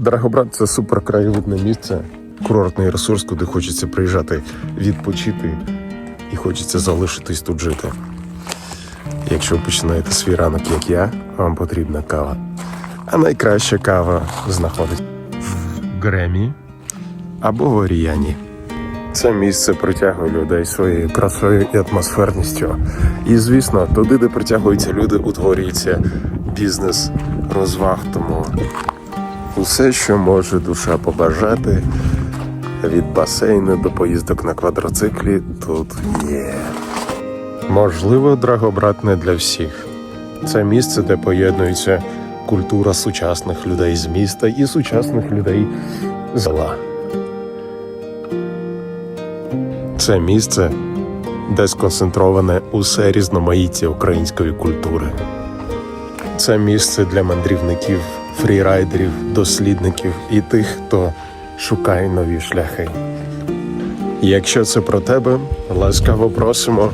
Драгобрат це суперкраєвидне місце, курортний ресурс, куди хочеться приїжджати відпочити і хочеться залишитись тут жити. Якщо ви починаєте свій ранок, як я, вам потрібна кава. А найкраща кава знаходиться в Гремі або в Оріяні. Це місце притягує людей своєю красою і атмосферністю. І звісно, туди, де притягуються люди, утворюється бізнес розваг. Тому усе, що може душа побажати, від басейну до поїздок на квадроциклі, тут є. Можливо, Драгобрат не для всіх. Це місце, де поєднується культура сучасних людей з міста і сучасних людей з села. Це місце, де сконцентроване усе різноманіття української культури. Це місце для мандрівників, фрірайдерів, дослідників і тих, хто шукає нові шляхи. Якщо це про тебе, ласкаво просимо.